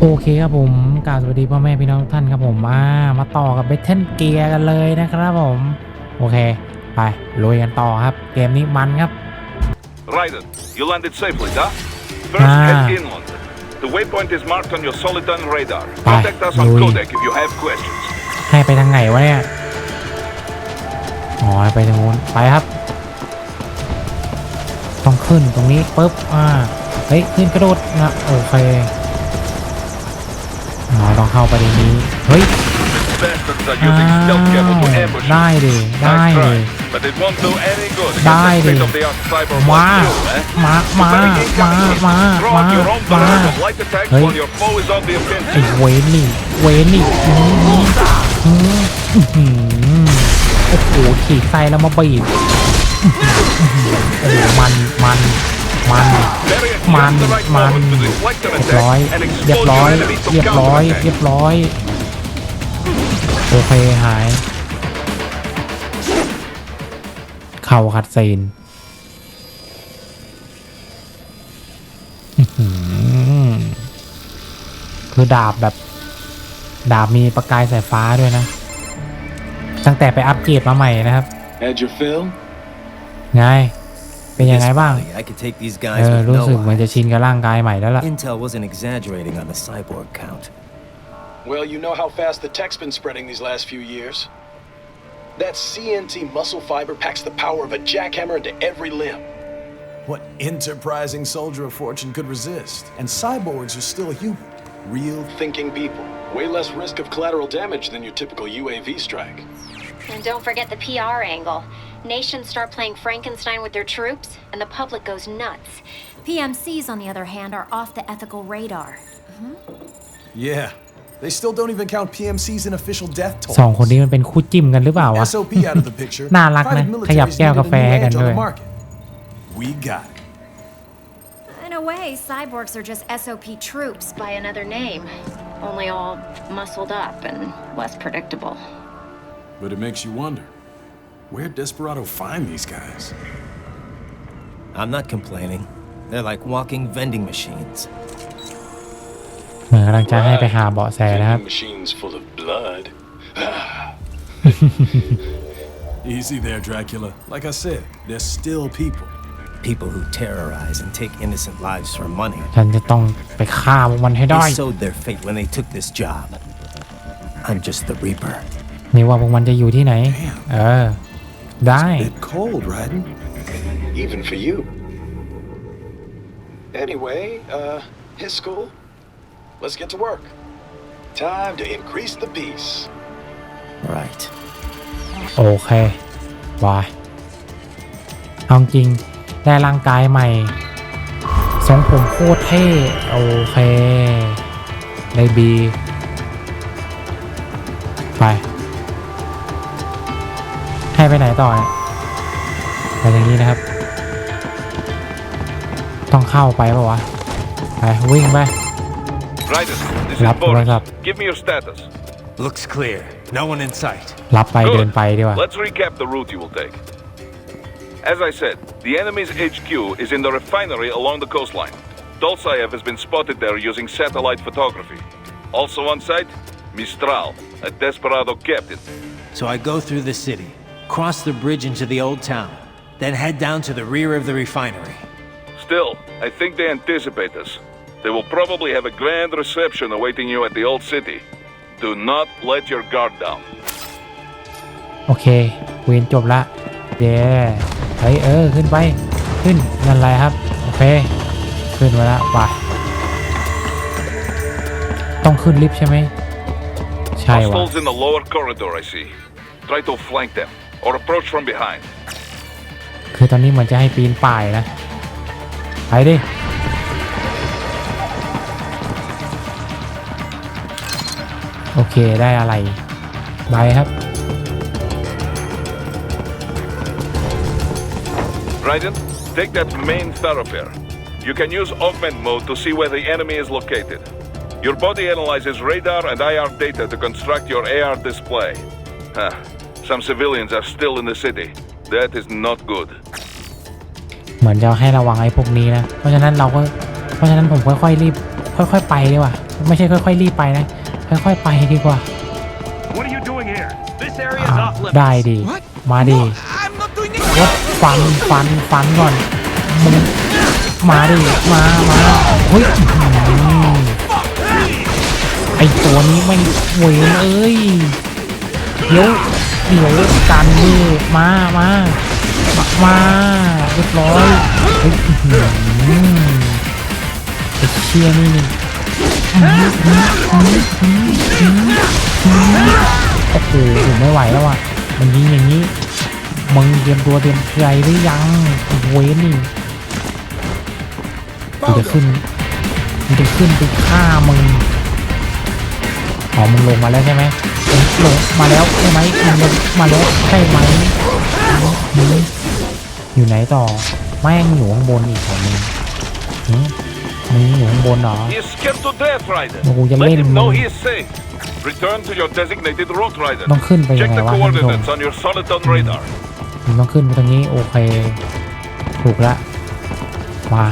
โอเคครับผมกล่าวสวัสดีพ่อแม่พี่น้องทุกท่านครับผมมามาต่อกับเบทเทนเกียร์กันเลยนะครับผม โอเค ไปลุยกันต่อครับ เกมนี้มันครับ Raiden, you landed safely, huh? First, Ah. head inland. The waypoint is marked on your Soliton radar. Bye. Contact us on Louis. Codec if you have questions. ให้ไปทางไหนวะเนี่ย อ๋อไปทางนู้นไปครับ ต้องขึ้นตรงนี้ปุ๊บ อ่า เฮ้ย ขึ้นกระโดดนะ โอเคอ๋อต้อง เข้าไปในนี้ เฮ้ย These bastards are อ้า using stealth cable to ambush วได้ you. ดิได้ Nice ดิ try, but it won't do any good against Die the đi. state-of-the-art cyber มา war too, eh? มา มา Very easy มา to มา Throw มา out your own มา barrage of light attacks Hey. while your foe is on the ไอ้ offensive. เวนนี่ เวนนี่อื้อหืออื้อหือโอ้โหฉีกไส้แล้วมาบีบอื้อหือโอ้โหมัน มัน มัน Very Man, just the right man. moment to deflect an เรียบร้อย attack and เรียบ expose ร้อย your enemy to เรียบร้อย counterattack. เรียบร้อยโอเคหาย เข่าคัดซีนอื้อหือคือดาบแบบ ดาบมีประกายสายฟ้าด้วยนะ ตั้งแต่ไปอัปเกรดมาใหม่นะครับ Had your fill? ไง เป็นยังไงบ้าง I could take these เอ guys อ with รู้สึกเหมือน no จะชินกับร่างกายใหม่แล้วล่ะ Intel wasn't exaggerating on the cyborg count. Well, you know how fast the tech's been spreading these last few years. That CNT muscle fiber packs the power of a jackhammer into every limb. What enterprising soldier of fortune could resist? And cyborgs are still human. Real Thinking people. Way less risk of collateral damage than your typical UAV strike. And don't forget the PR angle. Nations start playing Frankenstein with their troops, and the public goes nuts. PMCs, on the other hand, are off the ethical radar. Yeah. They still don't even count PMCs in official death สอง tolls. คนนี้มันเป็นคู่จิ้มกันหรือเปล่าวะ SOP out of the picture. น่ารักนะ private ขยับ militaries แก้ว needed กาแฟ a new ให้กัน edge on ด้วย the market. We got it. In a way, cyborgs are just SOP troops. By another name, only all muscled up and less predictable. But it makes you wonder. Where'd Desperado find these guys? I'm not complaining. They're like walking vending machines. เหมือนกำลังจะให้ไปหาเบาะแสนะครับ Vending machines full of blood. Easy there, Dracula. Like I said, they're still people. People who terrorize and take innocent lives for money. ฉันจะต้องไปฆ่าพวกมันให้ได้ They sowed their fate when they took this job. I'm just the Reaper. นี่ว่าพวกมันจะอยู่ที่ไหน เออ ได้ Bit cold, Raiden. Even for you. Anyway, uh, his school. Let's get to work. Time to increase the peace. Right. โอเคบายเอาจริง ได้ร่างกายใหม่ ทรงผมโคตรเท่ โอเค ได้บี ไปให้ ไปไหนต่อเนี่ยไปอย่างนี้นะครับ ต้องเข้าไปปะวะ ไป วิ่งไป Raiden, this Lap is Boris. right up. Give me your status. Looks clear. No one in sight. รับไปเดินไปดีกว่า Let's recap the route you will take. As I said, the enemy's HQ is in the refinery along the coastline. Dolzaev has been spotted there using satellite photography. Also on site, Mistral, a desperado captain. So I go through the city, cross the bridge into the old town, then head down to the rear of the refinery. Still, I think they anticipate us. They will probably have a grand reception awaiting you at the old city. Do not let your guard down. โอเค เวนจบละเย้เฮ้ยเออ ขึ้นไป ขึ้น นั่นไรครับ โอเค ขึ้นมาละไปต้องขึ้นลิฟต์ใช่ไหม ใช่วะ Hostiles in the lower corridor, I see. Try to flank them or approach from behind. คือตอนนี้เหมือนจะให้ปีนป่ายนะ ไปดิ โอเค ได้อะไรไปครับ Raiden, take that main thoroughfare. You can use augment mode to see where the enemy is located. Your body analyzes radar and IR data to construct your AR display. Huh. Some civilians are still in the city. That is not good. เหมือนจะให้ระวังไอ้พวกนี้นะ เพราะฉะนั้นเราก็ เพราะฉะนั้นผมค่อยๆรีบ ค่อยๆไปดีกว่า ไม่ใช่ค่อยๆรีบไปนะ ค่อยๆไปดีกว่า What are you doing here? This area อ่า is off limits. ได้ดี มาดี I'm not doing it. รถฟันฟันฟันก่อนมึงมาดิมามาเฮ้ยอื้อหือไอตัวนี้ไม่งเวนเอ้ยเดี๋ยว เดี๋ยวกันดิมามามามาเรียบร้อยเฮ้ยอื้อหือไอเชี่ยนี่นี่อื้อหืออื้อหืออื้อหืออื้อหือโอ้โหผมไม่ไหวแล้วอะมันยิงอย่างนี้มึงเตรียมตัวเตรียมใจหรือยังไอ้เวนนี่กูจะขึ้นกูจะขึ้นไปฆ่ามึง อ๋อมึงลงมาแล้วใช่ไหมเอ้ยลงมาแล้วใช่ไหมมึงลงมาแล้วใช่ไหมมึงอยู่ไหนต่อแม่งอยู่ข้างบนอีกเหรอมึงหึมึงอยู่ข้างบนเหรอ He is scared to death, Raiden. Mà cũng chẳng Let lên him mà. know he is safe. Return to your designated route, Raiden. ต้องขึ้นไปยัง Check ไง the วะท่านผู้ชม coordinates on your Soliton radar. มึงต้องขึ้นไปตรงนี้โอเคถูกละมา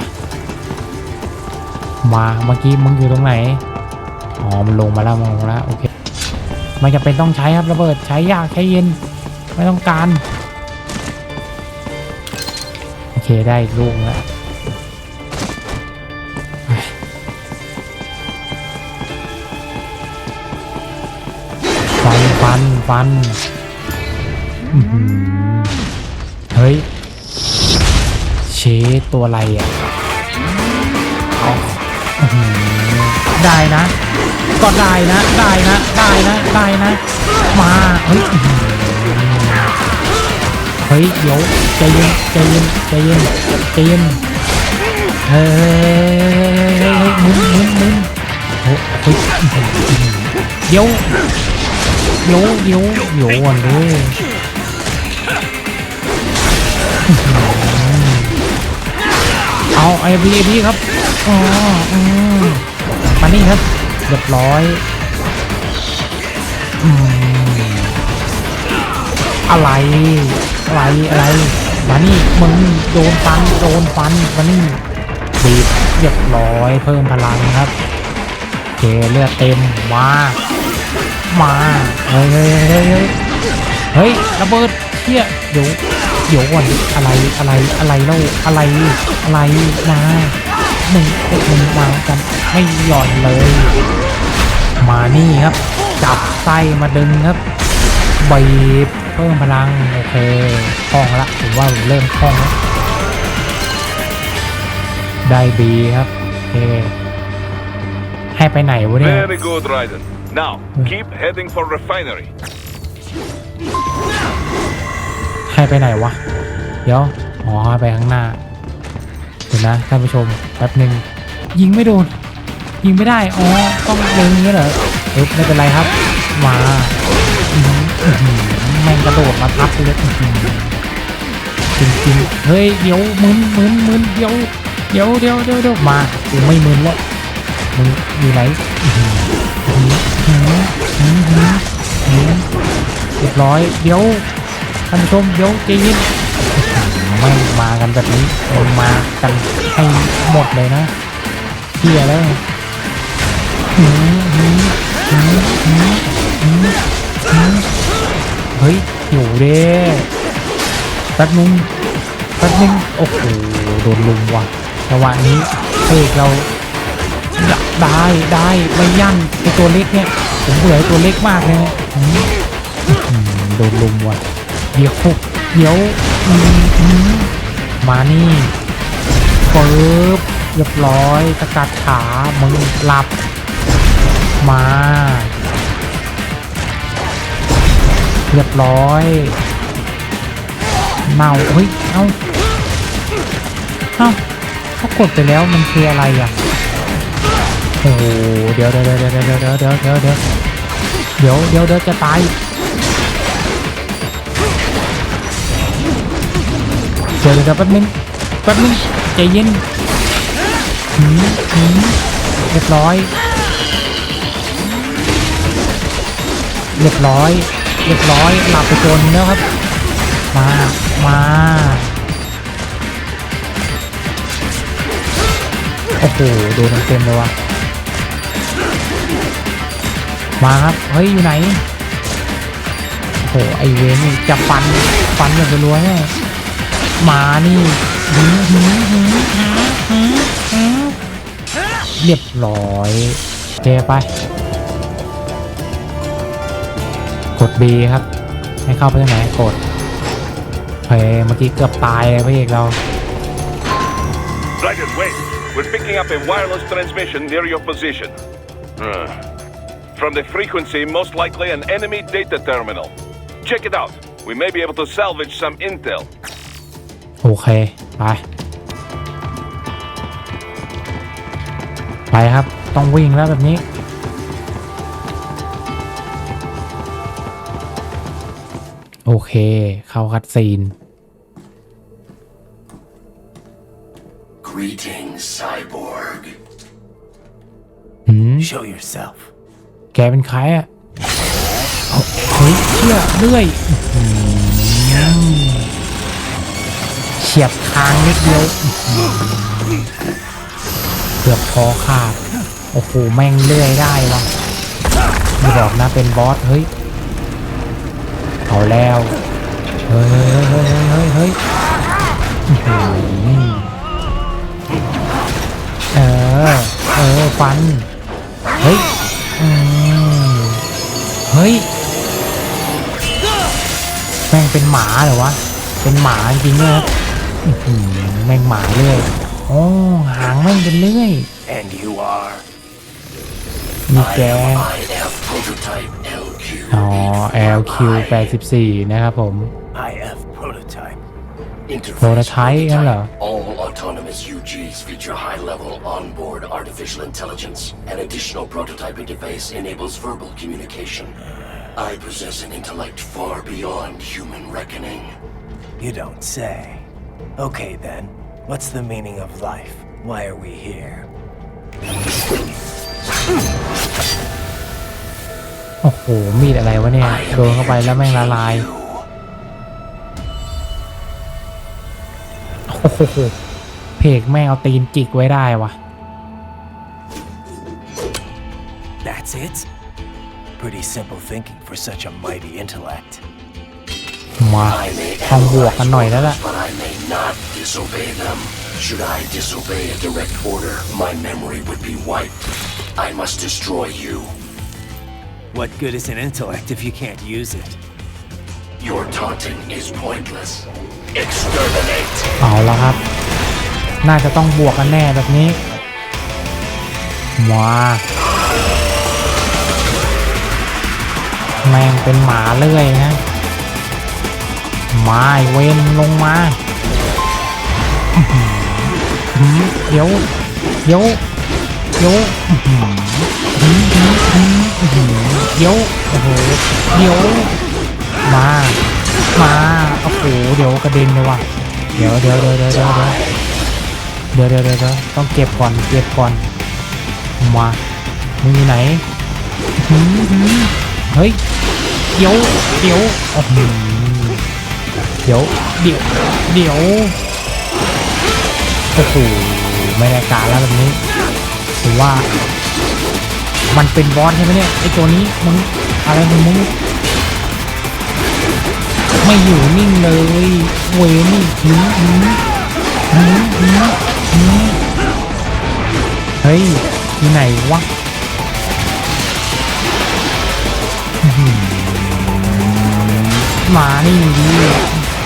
มาเมื่อกี้มึงอยู่ตรงไหน อ๋อ มันลงมาแล้วมันลงมาแล้วโอเค ไม่จำเป็นต้องใช้ครับระเบิดใช้ยากใช้เย็น ไม่ต้องการ โอเคได้อีกลูกแล้วฟันฟันฟันเฮ้ย เชตัวอะไรอะได้นะ ก็ได้นะ ได้นะ ได้นะ ได้นะ มา เฮ้ย เฮ้ย เดี๋ยวใจเย็นใจเย็นใจเย็นใจเย็นเฮ้ยเฮ้ยเฮ้ยเฮ้ยมึนมึนมึนโอ้เฮ้ยเดี๋ยวเดี๋ยวเดี๋ยวเดี๋ยวก่อนเลยเอาไอพีไอพีครับอ๋ออืมมานี่ครับ เรียบร้อยอืมอะไร อะไร อะไรมานี่มึงโดนฟัน โดนฟันมานี่บีบเรียบร้อย เพิ่มพลังครับโอเคเลือดเต็ม มา มา เฮ้ยเฮ้ยเฮ้ยเฮ้ยระเบิดเที่ยเดี๋ยวเดี๋ยวก่อนอะไร อะไร อะไรเล่าอะไร อะไรนะ มึงพวกมึงมากันไม่หย่อนเลย มานี่ครับ จับไส้มาดึงครับบีบเพิ่มพลัง โอเคคล่องละผมว่าผมเริ่มคล่องแล้วได้บีครับโอเคให้ไปไหนวะเนี่ย Very good, Raiden. Now, keep heading for refinery. ให้ไปไหนวะ เดี๋ยว อ๋อให้ไปข้างหน้าเดี๋ยวนะท่านผู้ชมแป๊บหนึ่งยิงไม่โดน ยิงไม่ได้ อ๋อ ต้องเล็งอย่างนี้เหรอเอ๊ะไม่เป็นไรครับ มาแม่งกระโดดมาทับเลยอื้อหือจริงๆเฮ้ย เดี๋ยวมึนมึนมึนเดี๋ยว เดี๋ยวเดี๋ยวเดี๋ยวเดี๋ยวมากูไม่มึนแล้วมึงอยู่ไหนอื้อหืออื้อหืออื้อหืออื้อหือเรียบร้อย เดี๋ยวท่านผู้ชมเดี๋ยวใจเย็น ไม่มากันแบบนี้เรามากันให้หมดเลยนะเที่ยแล้วเฮ้ยอยู่เด้แป๊บนึงแป๊บนึงโอ้โหโดนลุมว่ะจังหวะนี้เอกเราได้ได้ไม่ยั่นไอตัวเล็กเนี่ยผมเบื่อตัวเล็กมากเลยโดนลุมว่ะเดี๋ยวเดี๋ยว มานี่ปึ๊บเรียบร้อยสกัดขามึงหลับ มา เรียบร้อยเมาเฮ้ย เอ้า เอ้าเขากดไปแล้วมันคืออะไรอะ โอ้โหเดี๋ยวเดี๋ยวเดี๋ยวเดี๋ยวเดี๋ยวเดี๋ยวเดี๋ยวเดี๋ยวเดี๋ยวเดี๋ยวเดี๋ยวจะตาย ดี๋ยวเดี๋ยวแป๊บนึงแป๊บนึงใจเย็นหืมหืมเรียบร้อย เรียบร้อย เรียบร้อยหลับไปตัวนึงแล้วครับ มา มาโอ้โหโดนเต็มเลยว่ะมาครับเฮ้ยอยู่ไหนโหไอเวนจะฟันฟันแบบรัวๆแน่ มานี่หืมหืมหืมหืมหืมเรียบร้อยเจไป กด B ครับ ให้เข้าไปทางไหนกดเฮ้ยเมื่อกี้เกือบตายเลยพระเอกเรา Dragon, wait. We're picking up a wireless transmission near your position. From the frequency, most likely an enemy data terminal. Check it out. We may be able to salvage some intel. โอเค ไป ไปครับ ต้องวิ่งแล้วแบบนี้ โอเค เข้าคัดซีน Greetings, cyborg. หืม Show yourself. แกเป็นใครอะ เฮ้ยเชี่ยเลื่อยอื้อหือเฉียบคางนิดเดียวอื้อหือเกือบคอขาดโอ้โหแม่งเลื่อยได้วะไม่บอกนะเป็นบอสเฮ้ยเอาแล้วเฮ้ยเฮ้ยเฮ้ยเฮ้ยเฮ้ยอื้อเออเออฟันเฮ้ยเฮ้ยแม่งเป็นหมาเหรอวะเป็นหมาจริงเนี่ย แม่งหมาเรื่อยโอ้หางแม่งเป็นเรื่อย And you are? มีแก IF prototype LQ. อ๋อ LQ 84นะครับผม IF prototype. Interface Prototype, yan prototype. lang. All autonomous UGs feature high-level onboard artificial intelligence. An additional prototype interface enables verbal communication. I possess an intellect far beyond human reckoning. You don't say. Okay then. What's the meaning of life? Why are we here? โอ้โห มีดอะไรวะเนี่ย โดนเข้าไปแล้วแม่งละลาย โอ้โห เพกแม่งเอาตีนจิกไว้ได้วะ That's it? Pretty simple thinking for such a mighty intellect. มา I may ต้องบวก analyze กันหน่อยแล้วล่ะ orders, but I may not disobey them. Should I disobey a direct order, my memory would be wiped. I must destroy you. What good is an intellect if you can't use it? Your taunting is pointless. Exterminate. เอาแล้วครับ น่าจะต้องบวกกันแน่แบบนี้ มาแม่งเป็นหมาเลื่อยนะ มาไอ้เวนลงมา เดี๋ยว เดี๋ยว เดี๋ยวเดี๋ยว โอ้โห เดี๋ยว มา มา โอ้โห เดี๋ยวกระเด็นเลยว่ะ เดี๋ยวเดี๋ยวเดี๋ยวเดี๋ยวเดี๋ยวเดี๋ยวเดี๋ยวเดี๋ยวต้องเก็บก่อน เก็บก่อน มามึงอยู่ไหน เฮ้ย เดี๋ยว เดี๋ยวโอ้โห เดี๋ยว เดี๋ยว เดี๋ยว โอ้โห ไม่ได้การแล้วแบบนี้ถือว่า มันเป็นบอสใช่ไหมเนี่ย ไอตัวนี้มึงอะไรของมึงไม่อยู่นิ่งเลยเวนี่หืมหืมหืมหืมหืมเฮ้ยที่ไหนวะ มานี่ดิ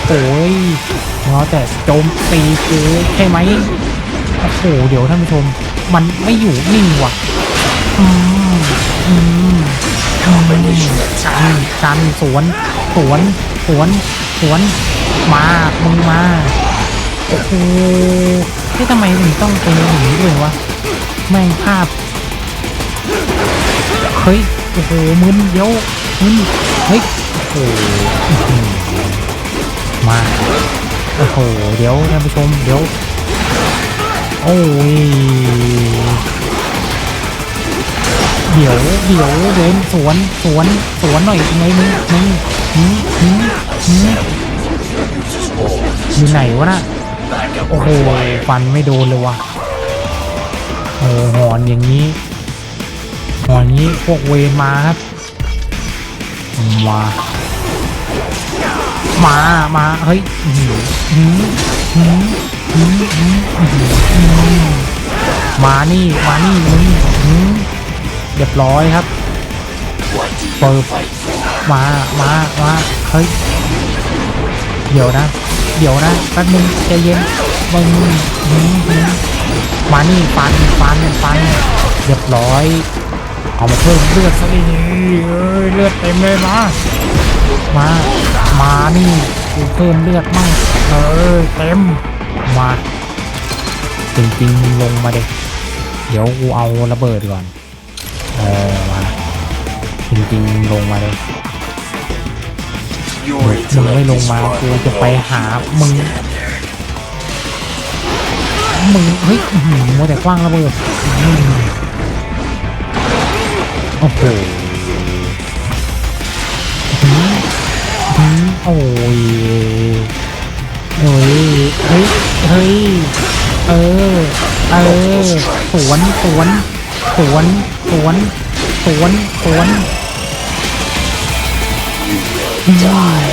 โอ้ยเราแต่โจมตีกูใช่ไหมโอ้โหเดี๋ยวท่านผู้ชม มันไม่อยู่นิ่งว่ะอืมอืม Combination กัน attack. กันสวน สวน สวน สวน มามึงมาโอ้โหที่ทำไมถึงต้องเป็นอย่างนี้ด้วยวะ แม่งภาพ เฮ้ย โอ้โห มึนเดี๋ยวมึน เฮ้ยโอ้โหมาโอ้โหเดี๋ยวท่านผู้ชมเดี๋ยวโอ้ยเดี๋ยวเดี๋ยวเดินสวนสวนสวนหน่อยยังไงมึงมึงมหืมหืม Uses all อยู่ไหนวะน่ะโอ้โหฟันไม่โดนเลยวะโอ้หอนอย่างนี้หอย่างนี้พวกเวรมาครับ มามามาเฮ้ยมานี่มานี่มึงเรียบร้อยครับเปิดมามามาเฮ้ยเดี๋ยวนะ เดี๋ยวนะแป๊บนึงใจเย็นมึงมานี่ฟันฟันฟันเรียบร้อย เอามาเพิ่มเลือดซะดิเอ้ยเลือดเต็มเลยมา มา มานี่กูเพิ่มเลือดมั่งเออเต็ม มาจริงๆลงมาเด็กเดี๋ยวกูเอาระเบิดก่อนเออมาจริงๆลงมาเลยมึงไม่ลงมากูจะไปหามึงมึงเฮ้ยมัวแต่กว้างระเบิด โอ้โหอื้อโอ้ยโอ้ยเฮ้ย เฮ้ย เออ เออสวนสวนสวนสวนสวนสวนอืม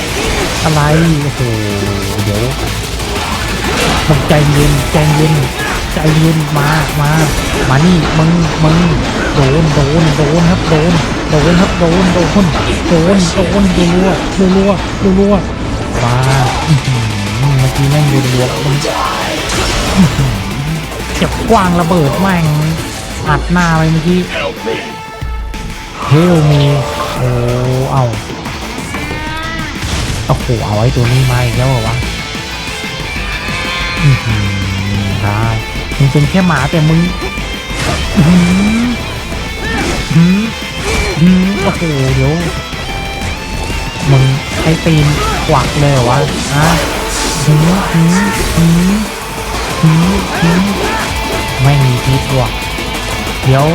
อะไร โอ้โห เดี๋ยวใจเย็นใจเย็น ใจเย็นมามามานี่มึงมึงโดนโดนโดนครับโดนโดนครับโดนโดนโดนโดนรัวรัวรัวรัวรัวมาเมื่อกี้แม่งรัวรัวมึงอื้อหือเจ็บกว้างระเบิดแม่งอัดหน้าไปเมื่อกี้เฮลมีโอ้เอาโอ้โหเอาไอ้ตัวนี้มาอีกแล้วเหรอวะ อือหือได้ มึงเป็นแค่หมาแต่มึงอื้อหืออือหือโอ้โหเดี๋ยวมึงใช้ตีนกวักเลยเหรอวะอะหืมหืมหืมหืมหืมไม่มีพิษว่ะเดี๋ยว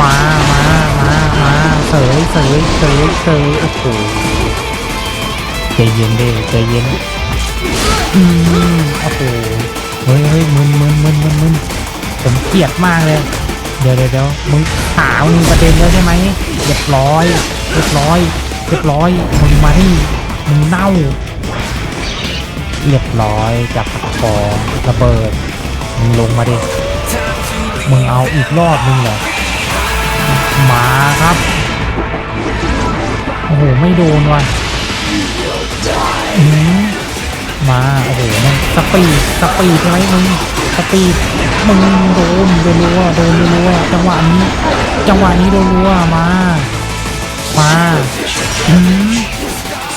มามามามาเสยเสยเสยเสยโอ้โหใจเย็นเด้ใจเย็นอืมโอ้โห เฮ้ยเฮ้ยมึนมึนมึนมึนมึนผมเกลียดมากเลย เดี๋ยวเดี๋ยวเดี๋ยวมึงหามึงประเด็นแล้วใช่ไหมเรียบร้อยเรียบร้อยเรียบร้อยมึงมาที่มึงเน่าเรียบร้อยจับตะกอระเบิดมึงลงมาดิมึงเอาอีกรอบนึงเหรอมาครับโอ้โหไม่โดนว่ะมาโอ้โหน สปีดสปีดไหมมึงสปีดมึงโดนโดนรัวโดนรัวจังหวะนี้จังหวะนี้โดนรัวมามาอืม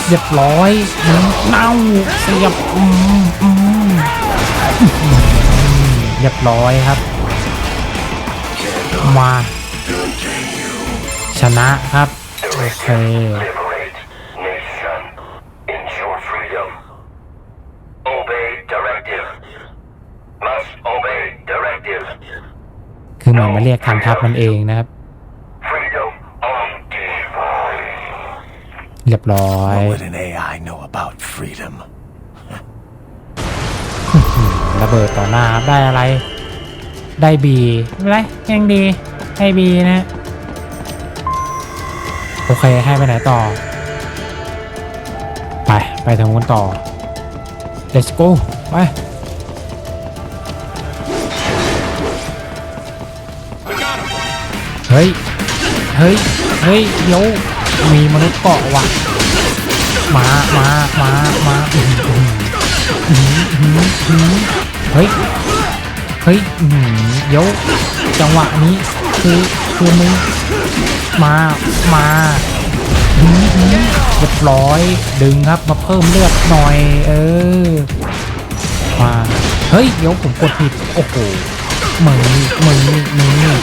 เรียบร้อยมึงเน่าเสียบอืมอืมเรียบร้อยครับ มา ชนะครับโอเค คือเหมือนมาเรียกฐานทัพมันเองนะครับ Freedom on device. เรียบร้อย What would an AI know about freedom? ระเบิดต่อหน้าครับได้อะไร ได้บีไม่เป็นไรยังดีให้บีนะโอเคให้ไปไหนต่อ ไป ไปทางนู้นต่อ let's go ไป เฮ้ย เฮ้ย เฮ้ยเดี๋ยวมีมนุษย์เกาะว่ะ มา มา มา มาอื้อหืออื้อหืออื้อเฮ้ย เฮ้ยอือหือเดี๋ยวจังหวะนี้คือคือมึงมา มาอื้อหือเรียบร้อยดึงครับมาเพิ่มเลือดหน่อย เออ มา เฮ้ย เดี๋ยวผมกดผิด โอ้โหมึงนี่มึงนี่มึงนี่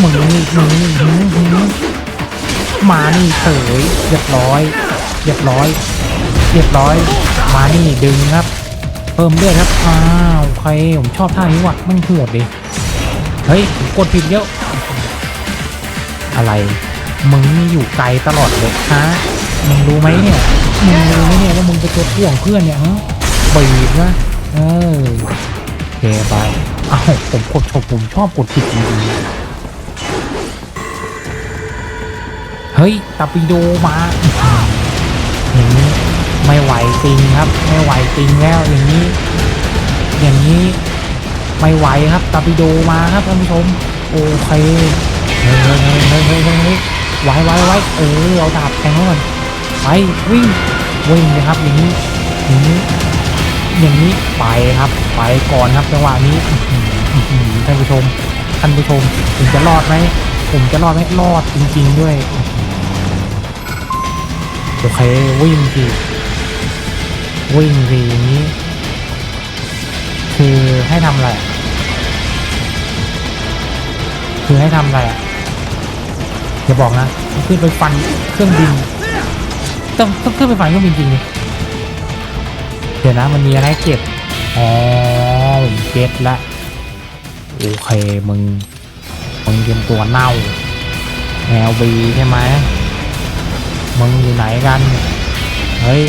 มึงนี่มึงนี่หืมหืมมานี่เสยเรียบร้อย เรียบร้อย เรียบร้อย มานี่ดึงครับ เพิ่มเลือดครับ อ้าวโอเคผมชอบท่านี้ว่ะ มันโหดดิ เฮ้ยผมกดผิดเยอะ อะไร มึงนี่อยู่ไกลตลอดเลยฮะ มึงรู้ไหมเนี่ย มึงรู้ไหมเนี่ยว่ามึงไปตัวพ่วงเพื่อนเนี่ยฮะบีบนะเออโอเคไป เอ้าผมกดชมผมชอบกดผิดจริงๆ เฮ้ยตาปิโดมาอย่างนี้ไม่ไหวจริงครับ ไม่ไหวจริงแล้วอย่างนี้ อย่างนี้ไม่ไหวครับตาปิโดมาครับท่านผู้ชมโอเคเฮ้ยเฮ้ยเฮ้ยเฮ้ยเฮ้ยไว้ไว้ไว้เออเอาดาบแทงเขาก่อนไปวิ่งวิ่งเลยครับอย่างนี้อย่างนี้อย่างนี้ไปครับไปก่อนครับจังหวะนี้ท่านผู้ชมท่านผู้ชมผมจะรอดไหมผมจะรอดไหมรอดจริง ๆ ด้วย โอเควิ่งทีวิ่งทีนี้ คือให้ทำอะไร คือให้ทำอะไรอย่าบอกนะขึ้นไปฟันเครื่องบิน ต้องต้องขึ้นไปฟันเครื่องบินจริงดิเดี๋ยวนะมันมีอะไรเก็บอ๋อผมเก็ตละโอเคมึงมึงเตรียมตัวเน่า LB ใช่ไหม มึงอยู่ไหนกัน เฮ้ย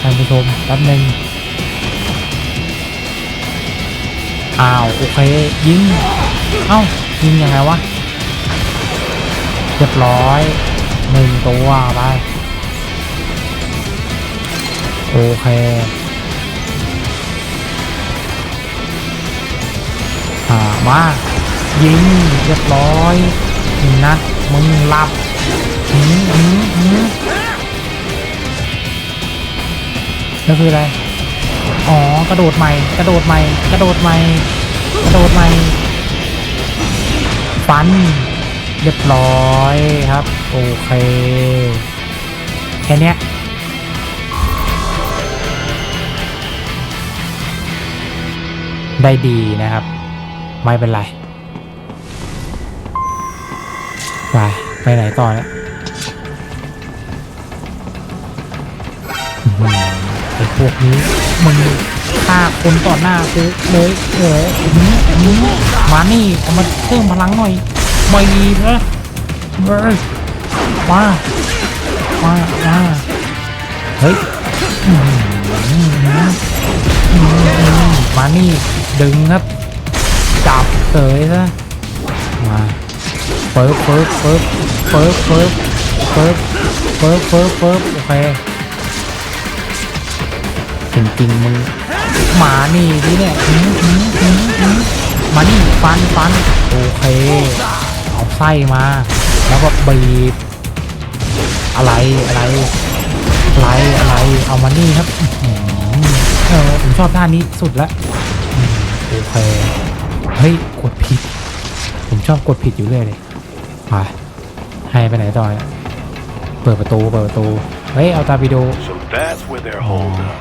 ท่านผู้ชมแป๊บนึงอ้าว โอเค ยิง เอ้า ยิงยังไงวะเรียบร้อยหนึ่งตัวไปโอเคอ่ามายิงเรียบร้อยหนึ่งนัดมึงหลับ หืมหืมหืมแล้วคืออะไร อ๋อ กระโดดใหม่ กระโดดใหม่ กระโดดใหม่ กระโดดใหม่ ฟัน เรียบร้อยครับ โอเค แค่เนี้ยได้ดีนะครับ ไม่เป็นไร ไป ไปไหนต่อเนี่ยไอ้พวกนี้มึงฆ่าคนต่อหน้ากูเลยเอออื้อหืออื้อหือมานี่เอามาเพิ่มพลังหน่อยไม่ดีนะเฮ้ยมามามาเฮ้ยอื้อหืออื้อหืออื้อหือมานี่ดึงครับ จับเสยซะมา เฟิร์ฟเฟิร์ฟเฟิร์ฟเฟิร์ฟเฟิร์ฟเฟิร์ฟเฟิร์ฟเฟิร์ฟเฟิร์ฟโอเคจริงๆมึงหมานี่ดิเนี่ยมหืมหืมหืมมานี่ฟันฟันโอเคเอาไส้มา แล้วก็บีบอะไรอะไรอะไรอะไรเอามานี่ครับเออผมชอบท่านี้สุดละโอเคเฮ้ยกดผิด ผมชอบกดผิดอยู่เรื่อยเลย ไปให้ไปไหนต่อเนี่ยเปิดประตู เปิดประตู เฮ้ย เอาตาไปดู So that's where they're holed up.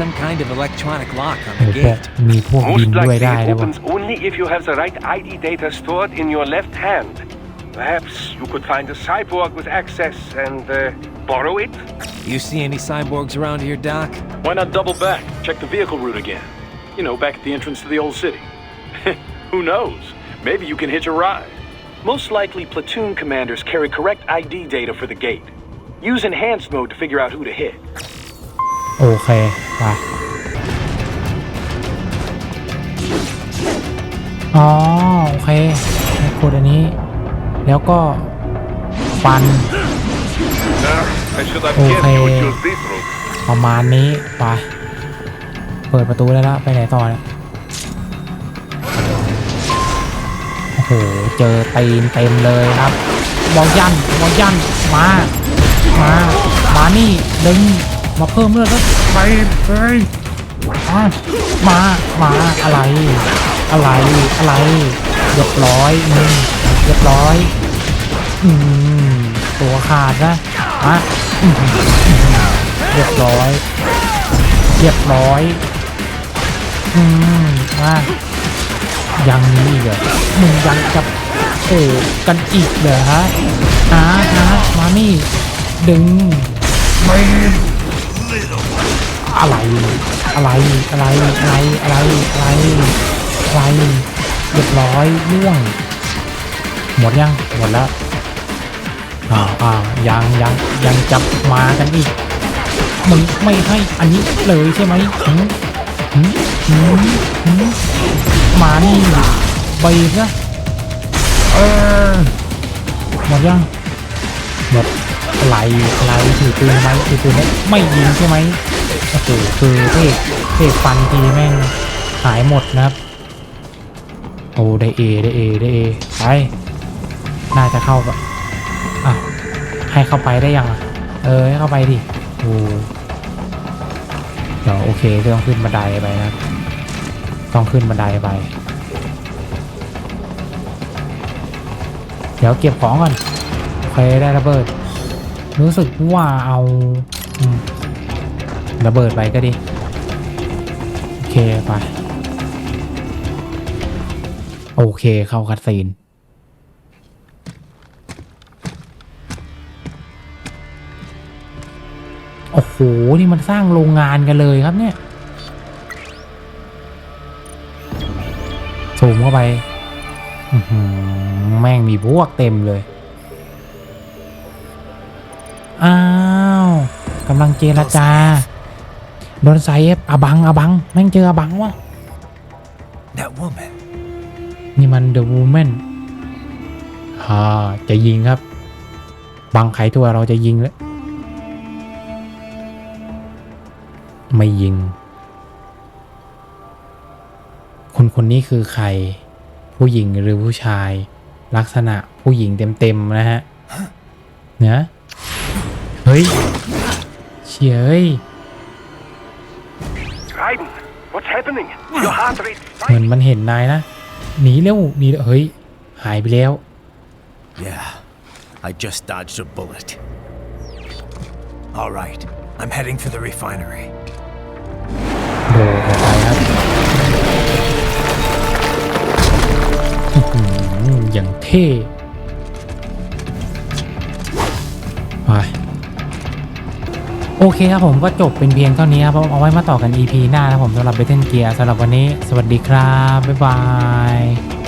Some kind of electronic lock on โอ้ the พวก gate. มีพวกบิน Most ด้วย likely ได้ it แล้ววะ opens only if you have the right ID data stored in your left hand. Perhaps you could find a cyborg with access and uh, borrow it? You see any cyborgs around here, Doc? Why not double back? Check the vehicle route again. You know, back at the entrance to the old city. Who knows? Maybe you can hitch a ride. Most likely, platoon commanders carry correct ID data for the gate. Use enhanced mode to figure out who to hit. โอเคไปอ๋อโอเคกดอันนี้ แล้วก็ฟัน Uh, I should have Okay. guessed you would choose this route. ประมาณนี้ไป เปิดประตูได้แล้ว ไปไหนต่อเนี่ย อ้โห เจอตีนเต็มเลยครับบอลยันบอลยันมา มา มานี่ดึงมาเพิ่มเลือดแล้วไปไปมา มามาอะไร อะไรอะไรเรียบร้อยมึงเรียบร้อยอืมตัวขาดนะมาอื้อหือเรียบร้อย เรียบร้อยอืมมา ยังมีอีกเหรอมึงยังจะโอ้กันอีกเหรอฮะฮะฮะมานี่ดึงไม่อะไร อะไรอะไรอะไรอะไรอะไรอะไรเรียบร้อยล่วง หมดยังหมดแล้วอ้าวอ้าวยังยังยังจะมากันอีกมึงไม่ให้อันนี้เลยใช่ไหมหืมหืมหืม หมานี่ใบซะเออหมดยังแบบไหลไหลถือปืนไหมถือปืนไม่ยิงใช่ไหมโอ้โหคือเทกเทกฟันทีแม่งหายหมดนะครับโอ้ได้เอได้เอได้เอไปน่าจะเข้าปะอะให้เข้าไปได้ยังเออให้เข้าไปดิโอ้เดี๋ยวโอเคก็ต้องขึ้นบันไดไปนะครับ ต้องขึ้นบันไดไป เดี๋ยวเก็บของก่อนโอเคได้ระเบิด รู้สึกว่าเอาอระเบิดไปก็ดี โอเคไป โอเคเข้าคัดซีนโอ้โห นี่มันสร้างโรงงานกันเลยครับเนี่ย ซูมเข้าไปอื้อหือแม่งมีพวกเต็มเลย อ้าวกำลังเจรจา โดนไซเอฟอาบังอาบัง แม่งเจออาบังวะ That woman. นี่มันเดอะวูแมนฮ่าจะยิงครับ บังไขตัวเราจะยิงแล้ว ไม่ยิง คนคนนี้คือใคร ผู้หญิงหรือผู้ชาย ลักษณะผู้หญิงเต็มๆนะฮะเนะเฮ้ยเฉยเอ้ย Raiden, what's happening? Your heart rate เหมือนมันเห็นนายนะหนีเร็วหนีเร็วเฮ้ยหายไปแล้ว Yeah, I just dodged a bullet. All right, I'm heading for the refinery. โด อย่างเท่ไปโอเคครับผมก็จบเป็นเพียงเท่านี้ครับเอาไว้มาต่อกัน EP หน้านะครับผมสำหรับเบเทนเกียร์สำหรับวันนี้ สวัสดีครับ บ๊ายบาย